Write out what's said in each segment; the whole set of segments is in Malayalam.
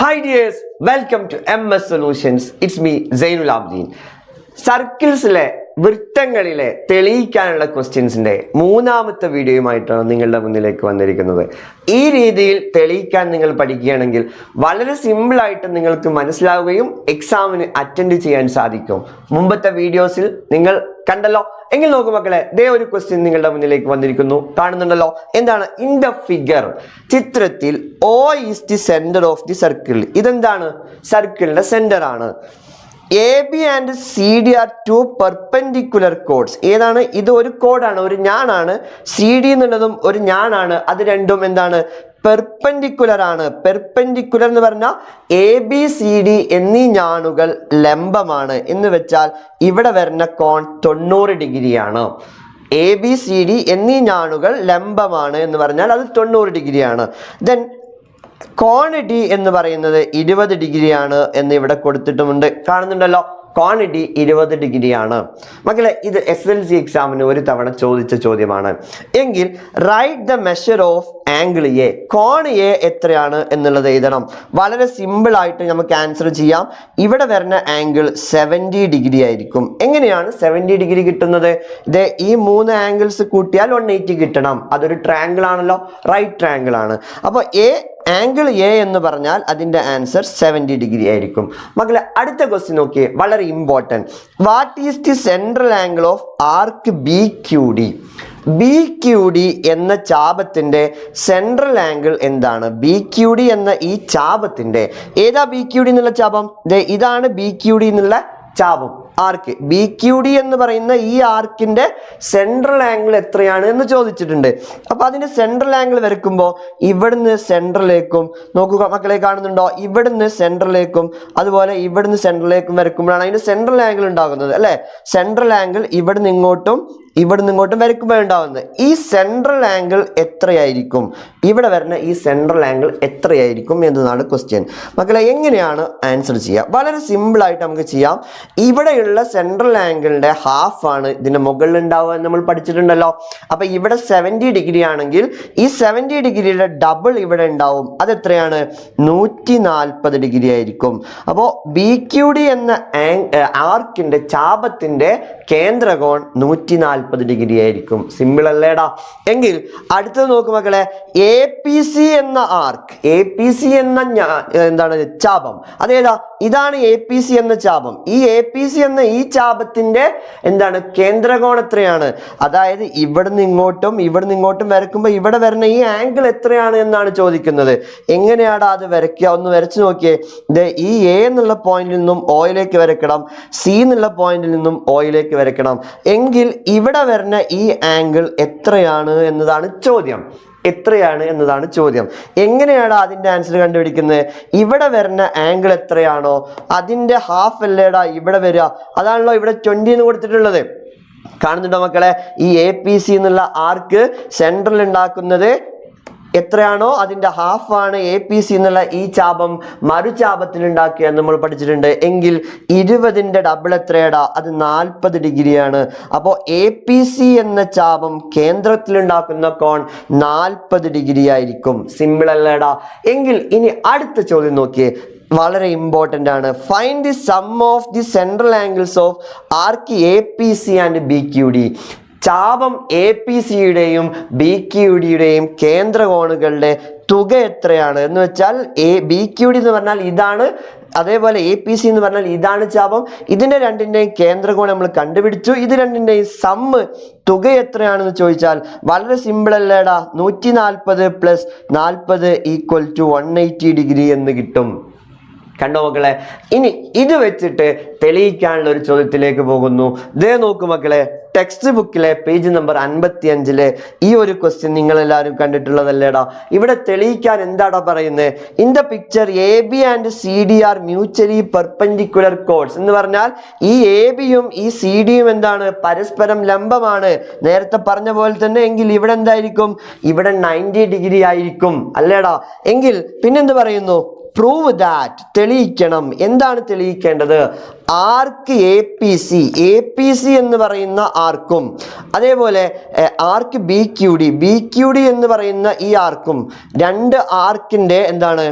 Hi dears welcome to M S solutions it's me Sainul Abdeen സർക്കിൾസിലെ വൃത്തങ്ങളിലെ തെളിയിക്കാനുള്ള ക്വസ്റ്റ്യൻസിന്റെ മൂന്നാമത്തെ വീഡിയോയുമായിട്ടാണ് നിങ്ങളുടെ മുന്നിലേക്ക് വന്നിരിക്കുന്നത്. ഈ രീതിയിൽ തെളിയിക്കാൻ നിങ്ങൾ പഠിക്കുകയാണെങ്കിൽ വളരെ സിമ്പിളായിട്ട് നിങ്ങൾക്ക് മനസ്സിലാവുകയും എക്സാമിന് അറ്റൻഡ് ചെയ്യാൻ സാധിക്കും. മുമ്പത്തെ വീഡിയോസിൽ നിങ്ങൾ കണ്ടല്ലോ. എങ്കിൽ നോക്കൂ മക്കളെ ദേ ഒരു ക്വസ്റ്റ്യൻ നിങ്ങളുടെ മുന്നിലേക്ക് വന്നിരിക്കുന്നു. കാണുന്നുണ്ടല്ലോ? എന്താണ്? ഇൻ ദ ഫിഗർ ചിത്രത്തിൽ O is the centre of the circle ഇതെന്താണ്? സർക്കിളിന്റെ സെന്റർ ആണ്. A B and C D are two perpendicular chords ഏതാണ്? ഇത് ഒരു കോഡാണ് ഒരു ഞാനാണ്. സി ഡി എന്നുള്ളതും ഒരു ഞാനാണ്. അത് രണ്ടും എന്താണ്? പെർപെൻഡിക്കുലർ ആണ് പെർപെൻഡിക്കുലർ എന്ന് പറഞ്ഞാൽ എ ബി സി ഡി എന്നീ ഞാണുകൾ ലംബമാണ്. എന്ന് വെച്ചാൽ ഇവിടെ വരുന്ന കോൺ തൊണ്ണൂറ് ഡിഗ്രിയാണ്. എ ബി സി ഡി എന്നീ ഞാണുകൾ ലംബമാണ് എന്ന് പറഞ്ഞാൽ അത് തൊണ്ണൂറ് ഡിഗ്രിയാണ്. ദെൻ കോൺ ഡി എന്ന് പറയുന്നത് ഇരുപത് ഡിഗ്രിയാണ് എന്ന് ഇവിടെ കൊടുത്തിട്ടുമുണ്ട്. കാണുന്നുണ്ടല്ലോ? ക്വാണ്ടിറ്റി ഇരുപത് ഡിഗ്രിയാണ്. മക്കളെ ഇത് എസ് എൽ സി എക്സാമിന് ഒരു തവണ ചോദിച്ച ചോദ്യമാണ്. എങ്കിൽ write the measure of angle A cone A എത്രയാണ് എന്നുള്ളത് എഴുതണം. വളരെ സിമ്പിൾ ആയിട്ട് നമുക്ക് ആൻസർ ചെയ്യാം. ഇവിടെ വരുന്ന ആംഗിൾ സെവന്റി ഡിഗ്രി ആയിരിക്കും. എങ്ങനെയാണ് സെവന്റി ഡിഗ്രി കിട്ടുന്നത്? ഇത് ഈ മൂന്ന് ആംഗിൾസ് കൂട്ടിയാൽ വൺ എയ്റ്റി കിട്ടണം. അതൊരു ട്രാങ്കിൾ ആണല്ലോ. റൈറ്റ് ട്രാങ്കിൾ ആണ്. അപ്പോൾ എ ആംഗിൾ എ എന്ന് പറഞ്ഞാൽ അതിന്റെ ആൻസർ സെവന്റി ഡിഗ്രി ആയിരിക്കും. മക്കളെ അടുത്ത ക്വസ്റ്റ്യൻ നോക്കിയേ. വളരെ important what is the central angle of arc B Q D B Q D എന്ന ചാപത്തിന്റെ സെൻട്രൽ ആംഗിൾ എന്താണ്? ബി ക്യു ഡി എന്ന ഈ ചാപത്തിന്റെ ഏതാ ബി ക്യു ഡി എന്നുള്ള ചാപം? ഇതാണ് ബി ക്യു ഡി എന്നുള്ള ചാപം. ആർക്ക്? ബി ക്യു ഡി എന്ന് പറയുന്ന ഈ ആർക്കിന്റെ സെൻട്രൽ ആംഗിൾ എത്രയാണ് എന്ന് ചോദിച്ചിട്ടുണ്ട്. അപ്പൊ അതിന്റെ സെൻട്രൽ ആംഗിൾ വരയ്ക്കുമ്പോൾ ഇവിടുന്ന് സെൻട്രലേക്കും നോക്കുക മക്കളെ കാണുന്നുണ്ടോ? ഇവിടുന്ന് സെൻട്രലേക്കും അതുപോലെ ഇവിടുന്ന് സെൻട്രലേക്കും വരക്കുമ്പോഴാണ് അതിന്റെ സെൻട്രൽ ആംഗിൾ ഉണ്ടാകുന്നത് അല്ലെ? സെൻട്രൽ ആംഗിൾ ഇവിടുന്ന് ഇങ്ങോട്ടും ഇവിടുന്ന് ഇങ്ങോട്ടും വരയ്ക്കുമ്പോൾ ഉണ്ടാവുന്നത്. ഈ സെൻട്രൽ ആംഗിൾ എത്രയായിരിക്കും? ഇവിടെ വരുന്ന ഈ സെൻട്രൽ ആംഗിൾ എത്രയായിരിക്കും എന്നതാണ് ക്വസ്റ്റ്യൻ മക്കളെ എങ്ങനെയാണ് ആൻസർ ചെയ്യുക? വളരെ സിമ്പിളായിട്ട് നമുക്ക് ചെയ്യാം. ഇവിടെയുള്ള സെൻട്രൽ ആംഗിളിന്റെ ഹാഫ് ആണ് ഇതിന്റെ മുകളിൽ ഉണ്ടാവുക എന്ന് നമ്മൾ പഠിച്ചിട്ടുണ്ടല്ലോ. അപ്പോൾ ഇവിടെ സെവന്റി ഡിഗ്രി ആണെങ്കിൽ ഈ സെവന്റി ഡിഗ്രിയുടെ ഡബിൾ ഇവിടെ ഉണ്ടാവും. അതെത്രയാണ് നൂറ്റി നാൽപ്പത് ഡിഗ്രി ആയിരിക്കും. അപ്പോൾ ബി ക്യു ഡി എന്ന ആർക്കിന്റെ ചാപത്തിന്റെ കേന്ദ്രകോൺ നൂറ്റി നാൽപ്പത് ഡിഗ്രി ആയിരിക്കും. സിമ്പിൾ അല്ലേടാ. എങ്കിൽ അടുത്തത് നോക്ക് മക്കളെ. എ പി സി എന്ന ആർക്ക് എ പി സി എന്ന എന്താണ് ചാപം. അതേതാ? ഇതാണ് എ പി സി എന്ന ചാപം. ഈ എ പി സി എന്ന ഈ ചാപത്തിന്റെ എന്താണ് കേന്ദ്രകോൺ എത്രയാണ്? അതായത് ഇവിടുന്ന് ഇങ്ങോട്ടും ഇവിടുന്ന് ഇങ്ങോട്ടും വരക്കുമ്പോൾ ഇവിടെ വരുന്ന ഈ ആംഗിൾ എത്രയാണ് എന്നാണ് ചോദിക്കുന്നത്. എങ്ങനെയാണ് അത് വരയ്ക്കുക? ഒന്ന് വരച്ചു നോക്കിയേ. ഇത് ഈ എ എന്നുള്ള പോയിന്റിൽ നിന്നും ഓയിലേക്ക് വരയ്ക്കണം. സി എന്നുള്ള പോയിന്റിൽ നിന്നും ഓയിലേക്ക് വരയ്ക്കണം. എങ്കിൽ ഇവിടെ വരുന്ന ഈ ആംഗിൾ എത്രയാണ് എന്നതാണ് ചോദ്യം. എത്രയാണ് എന്നതാണ് ചോദ്യം. എങ്ങനെയാണ് അതിന്റെ ആൻസർ കണ്ടുപിടിക്കുന്നത്? ഇവിടെ വരുന്ന ആംഗിൾ എത്രയാണോ അതിന്റെ ഹാഫ് അല്ലേടാ ഇവിടെ വരിക. അതാണല്ലോ ഇവിടെ ട്വന്റി എന്ന് കൊടുത്തിട്ടുള്ളത്. കാണുന്നുണ്ടോ മക്കളെ? ഈ എ പി സി എന്നുള്ള ആർക്ക് സെൻട്രൽ ഉണ്ടാക്കുന്നത് എത്രയാണോ അതിന്റെ ഹാഫാണ് എ പി സി എന്നുള്ള ഈ ചാപം മറുചാപത്തിൽ ഉണ്ടാക്കിയ നമ്മൾ പഠിച്ചിട്ടുണ്ട്. എങ്കിൽ ഇരുപതിന്റെ ഡബിൾ എത്രയടാ? അത് നാൽപ്പത് ഡിഗ്രിയാണ്. അപ്പോൾ എ പി സി എന്ന ചാപം കേന്ദ്രത്തിലുണ്ടാക്കുന്ന കോൺ നാൽപ്പത് ഡിഗ്രി ആയിരിക്കും. സിമ്പിൾ അല്ലേടാ. എങ്കിൽ ഇനി അടുത്ത ചോദ്യം നോക്കിയേ. വളരെ ഇമ്പോർട്ടന്റ് ആണ്. Find the sum of the central angles of arc A P C and B Q D ചാപം A P സിയുടെയും ബി ക്യു ഡിയുടെയും കേന്ദ്രകോണുകളുടെ തുക എത്രയാണ് എന്ന് വെച്ചാൽ എ ബി ക്യു ഡി എന്ന് പറഞ്ഞാൽ ഇതാണ് അതേപോലെ എ പി സി എന്ന് പറഞ്ഞാൽ ഇതാണ് ചാപം. ഇതിന്റെ രണ്ടിന്റെയും കേന്ദ്രകോണം നമ്മൾ കണ്ടുപിടിച്ചു. ഇത് രണ്ടിന്റെയും സമ്മ് തുക എത്രയാണെന്ന് ചോദിച്ചാൽ വളരെ സിമ്പിൾ അല്ലേടാ നൂറ്റി നാൽപ്പത് പ്ലസ് നാൽപ്പത് equal to one eighty degree എന്ന് കിട്ടും. കണ്ടോ മക്കളെ? ഇനി ഇത് വെച്ചിട്ട് തെളിയിക്കാനുള്ള ഒരു ചോദ്യത്തിലേക്ക് പോകുന്നു. ദേ നോക്കൂ മക്കളെ ടെക്സ്റ്റ് ബുക്കിലെ പേജ് നമ്പർ അൻപത്തി അഞ്ചിലെ ഈ ഒരു ക്വസ്റ്റ്യൻ നിങ്ങൾ എല്ലാവരും കണ്ടിട്ടുള്ളതല്ലേടാ. ഇവിടെ തെളിയിക്കാൻ എന്താടാ പറയുന്നത് in the picture A B and C D are mutually perpendicular chords എന്ന് പറഞ്ഞാൽ ഈ എ ബിയും ഈ സി ഡിയും എന്താണ്? പരസ്പരം ലംബമാണ്. നേരത്തെ പറഞ്ഞ പോലെ തന്നെ എങ്കിൽ ഇവിടെ എന്തായിരിക്കും? ഇവിടെ നയന്റി ഡിഗ്രി ആയിരിക്കും. അല്ലേടാ. എങ്കിൽ പിന്നെന്ത് പറയുന്നു? പ്രൂവ് ദാറ്റ് തെളിയിക്കണം. എന്താണ് തെളിയിക്കേണ്ടത്? Arc A P C A P C എന്ന് പറയുന്ന ആർക്കും. അതേപോലെ arc B Q D B Q D എന്ന് പറയുന്ന ഈ ആർക്കും. രണ്ട് ആർക്കിന്റെ എന്താണ്?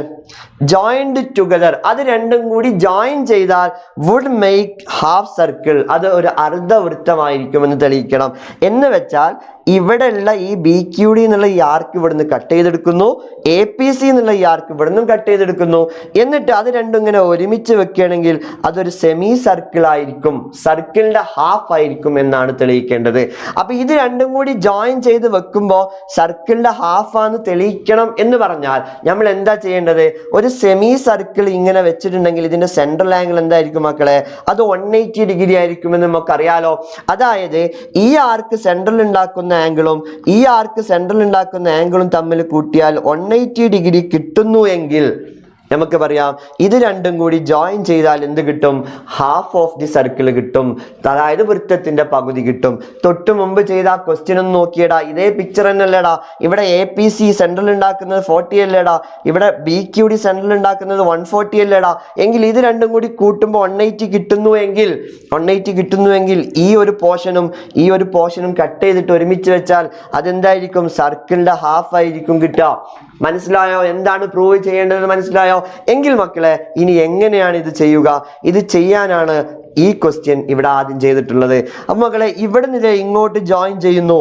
ജോയിൻഡ് ടുഗദർ അത് രണ്ടും കൂടി ജോയിൻ ചെയ്താൽ വുഡ് മെയ്ക്ക് ഹാഫ് സർക്കിൾ അത് ഒരു അർദ്ധവൃത്തമായിരിക്കുമെന്ന് തെളിയിക്കണം. എന്ന് വെച്ചാൽ ഇവിടെയുള്ള ഈ ബി ക്യു ഡി എന്നുള്ള ഈ ആർക്ക് ഇവിടുന്ന് കട്ട് ചെയ്തെടുക്കുന്നു. എ പി സി എന്നുള്ള ഈ ആർക്ക് ഇവിടുന്നും കട്ട് ചെയ്തെടുക്കുന്നു. എന്നിട്ട് അത് രണ്ടും ഇങ്ങനെ ഒരുമിച്ച് വെക്കുകയാണെങ്കിൽ അതൊരു സെമി സർക്കിൾ ആയിരിക്കും. സർക്കിളിന്റെ ഹാഫ് ആയിരിക്കും എന്നാണ് തെളിയിക്കേണ്ടത്. അപ്പൊ ഇത് രണ്ടും കൂടി ജോയിൻ ചെയ്ത് വെക്കുമ്പോൾ സർക്കിളിന്റെ ഹാഫ് ആണ് തെളിയിക്കണം എന്ന് പറഞ്ഞാൽ നമ്മൾ എന്താ ചെയ്യേണ്ടത്? ഒരു സെമി സർക്കിൾ ഇങ്ങനെ വെച്ചിട്ടുണ്ടെങ്കിൽ ഇതിന്റെ സെൻട്രൽ ആംഗിൾ എന്തായിരിക്കും മക്കളെ? അത് വൺ എയ്റ്റി ഡിഗ്രി ആയിരിക്കുമെന്ന് നമുക്കറിയാലോ. അതായത് ഈ ആർക്ക് സെൻട്രൽ ഉണ്ടാക്കുന്ന ആംഗിളും ഈ ആർക്ക് സെൻട്രൽ ഉണ്ടാക്കുന്ന ആംഗിളും തമ്മിൽ കൂട്ടിയാൽ വൺ എയ്റ്റി ഡിഗ്രി കിട്ടുന്നു എങ്കിൽ നമുക്ക് പറയാം ഇത് രണ്ടും കൂടി ജോയിൻ ചെയ്താൽ എന്ത് കിട്ടും? ഹാഫ് ഓഫ് ദി സർക്കിൾ കിട്ടും. അതായത് വൃത്തത്തിന്റെ പകുതി കിട്ടും. തൊട്ട് മുമ്പ് ചെയ്ത ആ ക്വസ്റ്റ്യൻ ഒന്ന് നോക്കിയടാ ഇതേ പിക്ചർ തന്നെയല്ലേടാ. ഇവിടെ എ പി സി സെൻട്രൽ ഉണ്ടാക്കുന്നത് ഫോർട്ടി അല്ലേടാ. ഇവിടെ ബി ക്യു ഡി സെൻട്രൽ ഉണ്ടാക്കുന്നത് വൺ ഫോർട്ടി അല്ലേടാ. എങ്കിൽ ഇത് രണ്ടും കൂടി കൂട്ടുമ്പോൾ വൺ എയ്റ്റി കിട്ടുന്നു എങ്കിൽ വൺ എയ്റ്റി കിട്ടുന്നു എങ്കിൽ ഈ ഒരു പോർഷനും ഈ ഒരു പോർഷനും കട്ട് ചെയ്തിട്ട് ഒരുമിച്ച് വെച്ചാൽ അതെന്തായിരിക്കും? സർക്കിളിന്റെ ഹാഫ് ആയിരിക്കും കിട്ടുക. മനസ്സിലായോ? എന്താണ് പ്രൂവ് ചെയ്യേണ്ടത് മനസ്സിലായോ? എങ്കിൽ മക്കളെ ഇനി എങ്ങനെയാണ് ഇത് ചെയ്യുക? ഇത് ചെയ്യാനാണ് ഈ ക്വസ്റ്റ്യൻ ഇവിടെ ആദ്യം ചെയ്തിട്ടുള്ളത്. അപ്പൊ മക്കളെ ഇവിടെ നിന്ന് ഇങ്ങോട്ട് ജോയിൻ ചെയ്യുന്നു.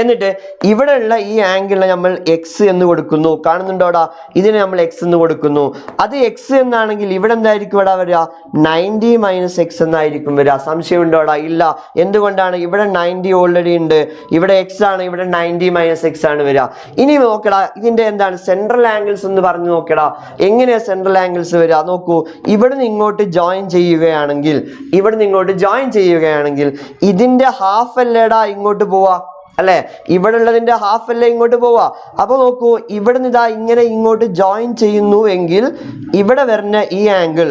എന്നിട്ട് ഇവിടെയുള്ള ഈ ആംഗിളിനെ നമ്മൾ എക്സ് എന്ന് കൊടുക്കുന്നു. കാണുന്നുണ്ടോ കാണുന്നുണ്ടോടാ? ഇതിനെ നമ്മൾ എക്സ് എന്ന് കൊടുക്കുന്നു. അത് എക്സ് എന്നാണെങ്കിൽ ഇവിടെ എന്തായിരിക്കും ഇവിടെ വരിക നയന്റി മൈനസ് എക്സ് എന്നായിരിക്കും വരിക സംശയമുണ്ടോടാ? ഇല്ല. എന്തുകൊണ്ടാണ്? ഇവിടെ നയന്റി ഓൾറെഡി ഉണ്ട്. ഇവിടെ എക്സ് ആണ് ഇവിടെ നയന്റി മൈനസ് എക്സ് ആണ് വരിക ഇനി നോക്കടാ ഇതിന്റെ എന്താണ്? സെൻട്രൽ ആംഗിൾസ് എന്ന് പറഞ്ഞു നോക്കടാ. എങ്ങനെയാണ് സെൻട്രൽ ആംഗിൾസ് വരിക നോക്കൂ. ഇവിടെ നിന്ന് ഇങ്ങോട്ട് ജോയിൻ ചെയ്യുകയാണെങ്കിൽ ഇവിടെ നിന്ന് ഇങ്ങോട്ട് ജോയിൻ ചെയ്യുകയാണെങ്കിൽ ഇതിന്റെ ഹാഫ് അല്ലേടാ ഇങ്ങോട്ട് പോവാ? അല്ലെ? ഇവിടെ ഉള്ളതിന്റെ ഹാഫ് അല്ലേ ഇങ്ങോട്ട് പോവാ. അപ്പൊ നോക്കൂ ഇവിടെ നിന്ന് ഇതാ ഇങ്ങനെ ഇങ്ങോട്ട് ജോയിൻ ചെയ്യുന്നു എങ്കിൽ ഇവിടെ വരുന്ന ഈ ആംഗിൾ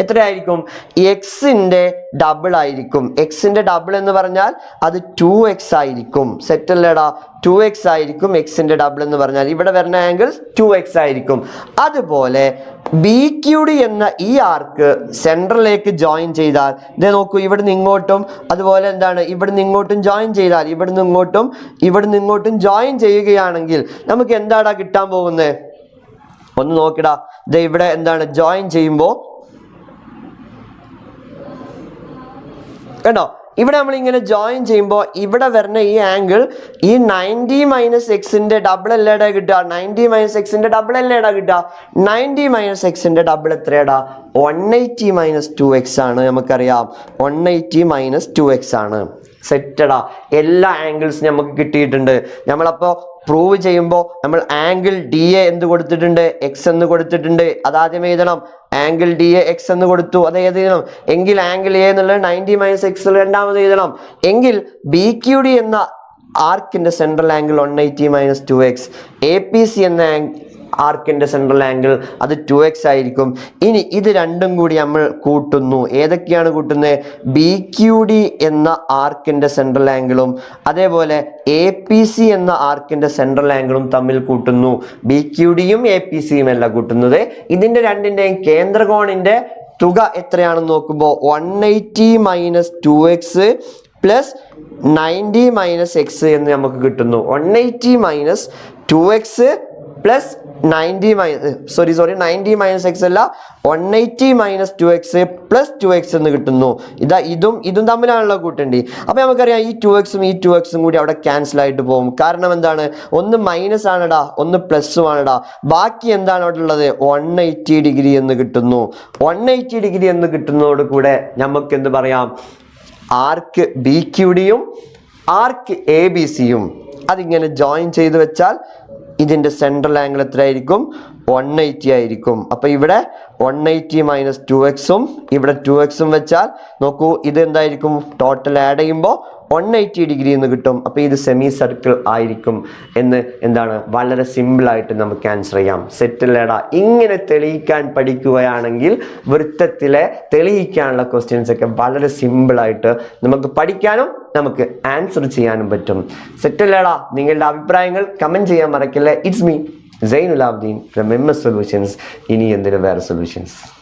എത്രയായിരിക്കും? എക്സിന്റെ ഡബിൾ ആയിരിക്കും. എക്സിന്റെ ഡബിൾ എന്ന് പറഞ്ഞാൽ അത് ടു എക്സ് ആയിരിക്കും. സെറ്റ് അല്ലേടാ? ടു എക്സ് ആയിരിക്കും എക്സിന്റെ ഡബിൾ എന്ന് പറഞ്ഞാൽ. ഇവിടെ വരുന്ന ആംഗിൾ ടു എക്സ് ആയിരിക്കും. അതുപോലെ ബി ക്യൂഡി എന്ന ഈ ആർക്ക് സെൻട്രലിലേക്ക് ജോയിൻ ചെയ്താൽ ഇതേ നോക്കൂ ഇവിടുന്ന് ഇങ്ങോട്ടും അതുപോലെ എന്താണ്? ഇവിടുന്ന് ഇങ്ങോട്ടും ജോയിൻ ചെയ്താൽ ഇവിടുന്ന് ഇങ്ങോട്ടും ഇവിടുന്ന് ഇങ്ങോട്ടും ജോയിൻ ചെയ്യുകയാണെങ്കിൽ നമുക്ക് എന്താടാ കിട്ടാൻ പോകുന്നത്? ഒന്ന് നോക്കിടാ. ഇത് ഇവിടെ എന്താണ്? ജോയിൻ ചെയ്യുമ്പോൾ കണ്ടോ? ഇവിടെ നമ്മൾ ഇങ്ങനെ ജോയിൻ ചെയ്യുമ്പോൾ ഇവിടെ വരുന്ന ഈ ആംഗിൾ ഈ നയന്റി മൈനസ് എക്സിന്റെ ഡബിൾ അല്ലേടാ കിട്ടുക? നയന്റി മൈനസ് എക്സിന്റെ ഡബിൾ അല്ലേടാ കിട്ടുക? നയന്റി മൈനസ് എക്സിന്റെ double എത്രയാടാ? One eighty minus two X ആണ് നമുക്കറിയാം. One eighty minus two X ആണ്. സെറ്റഡാ എല്ലാ ആംഗിൾസ് നമുക്ക് കിട്ടിയിട്ടുണ്ട്. നമ്മളപ്പോൾ പ്രൂവ് ചെയ്യുമ്പോൾ നമ്മൾ ആംഗിൾ ഡി എ എന്ത് കൊടുത്തിട്ടുണ്ട്? എക്സ് എന്ന് കൊടുത്തിട്ടുണ്ട്. അതാദ്യം എഴുതണം. ആംഗിൾ ഡി എ എക്സ് എന്ന് കൊടുത്തു. അത് എഴുതണം? എങ്കിൽ ആംഗിൾ എ എന്നുള്ളത് നയന്റി മൈനസ് എക്സ് രണ്ടാമത് എഴുതണം. എങ്കിൽ ബി ക്യു ഡി എന്ന ആർക്കിന്റെ central angle one eighty minus two X A P C എന്ന ആർക്കിന്റെ സെൻട്രൽ ആംഗിൾ അത് ടു എക്സ് ആയിരിക്കും. ഇനി ഇത് രണ്ടും കൂടി നമ്മൾ കൂട്ടുന്നു. ഏതൊക്കെയാണ് കൂട്ടുന്നത്? ബി ക്യു ഡി എന്ന ആർക്കിന്റെ സെൻട്രൽ ആംഗിളും അതേപോലെ എ പി സി എന്ന ആർക്കിന്റെ സെൻട്രൽ ആംഗിളും തമ്മിൽ കൂട്ടുന്നു. ബി ക്യു ഡിയും എ പി സിയും അല്ല കൂട്ടുന്നത്. ഇതിന്റെ രണ്ടിന്റെയും കേന്ദ്രകോണിന്റെ തുക എത്രയാണെന്ന് നോക്കുമ്പോൾ one eighty minus two X plus ninety minus X എന്ന് നമുക്ക് കിട്ടുന്നു. One eighty minus two X plus ninety minus sorry sorry ninety minus X അല്ല one eighty minus two X plus two X എന്ന് കിട്ടുന്നു. ഇതാ ഇതും ഇതും തമ്മിലാണല്ലോ കൂട്ടേണ്ടി. അപ്പോൾ നമുക്കറിയാം ഈ ടു എക്സും ഈ ടു എക്സും കൂടി അവിടെ ക്യാൻസൽ ആയിട്ട് പോകും. കാരണം എന്താണ്? ഒന്ന് മൈനസ് ആണടാ ഒന്ന് പ്ലസ്സും ആണടാ ബാക്കി എന്താണ് അവിടെ ഉള്ളത്? വൺ എയ്റ്റി ഡിഗ്രി എന്ന് കിട്ടുന്നു. വൺ എയ്റ്റി ഡിഗ്രി എന്ന് കിട്ടുന്നതോട് കൂടെ നമുക്ക് എന്ത് പറയാം ആർക്ക് ബി ക്യുടെയും ആർക്ക് എ ബി സിയും അതിങ്ങനെ ജോയിൻ ചെയ്ത് വെച്ചാൽ ഇതിന്റെ സെൻട്രൽ ആംഗിൾ എത്രയായിരിക്കും? വൺ എയ്റ്റി ആയിരിക്കും. അപ്പോൾ ഇവിടെ വൺ എയ്റ്റി മൈനസ് ടു എക്സും ഇവിടെ ടു എക്സും വെച്ചാൽ നോക്കൂ ഇത് എന്തായിരിക്കും? ടോട്ടൽ ആഡ് ചെയ്യുമ്പോൾ വൺ എയ്റ്റി ഡിഗ്രി എന്ന് കിട്ടും. അപ്പോൾ ഇത് സെമി സർക്കിൾ ആയിരിക്കും എന്ന് എന്താണ്? വളരെ സിമ്പിളായിട്ട് നമുക്ക് ആൻസർ ചെയ്യാം. സെറ്റിലേടാ ഇങ്ങനെ തെളിയിക്കാൻ പഠിക്കുകയാണെങ്കിൽ വൃത്തത്തിലെ തെളിയിക്കാനുള്ള ക്വസ്റ്റ്യൻസ് ഒക്കെ വളരെ സിമ്പിളായിട്ട് നമുക്ക് പഠിക്കാനും നമുക്ക് ആൻസർ ചെയ്യാനും പറ്റും. സെറ്റിലേടാ നിങ്ങളുടെ അഭിപ്രായങ്ങൾ കമന്റ് ചെയ്യാൻ മറക്കില്ല. It's me Sainulabdeen from M S solutions ഇനി എന്തിനു വേറെ സൊല്യൂഷൻസ്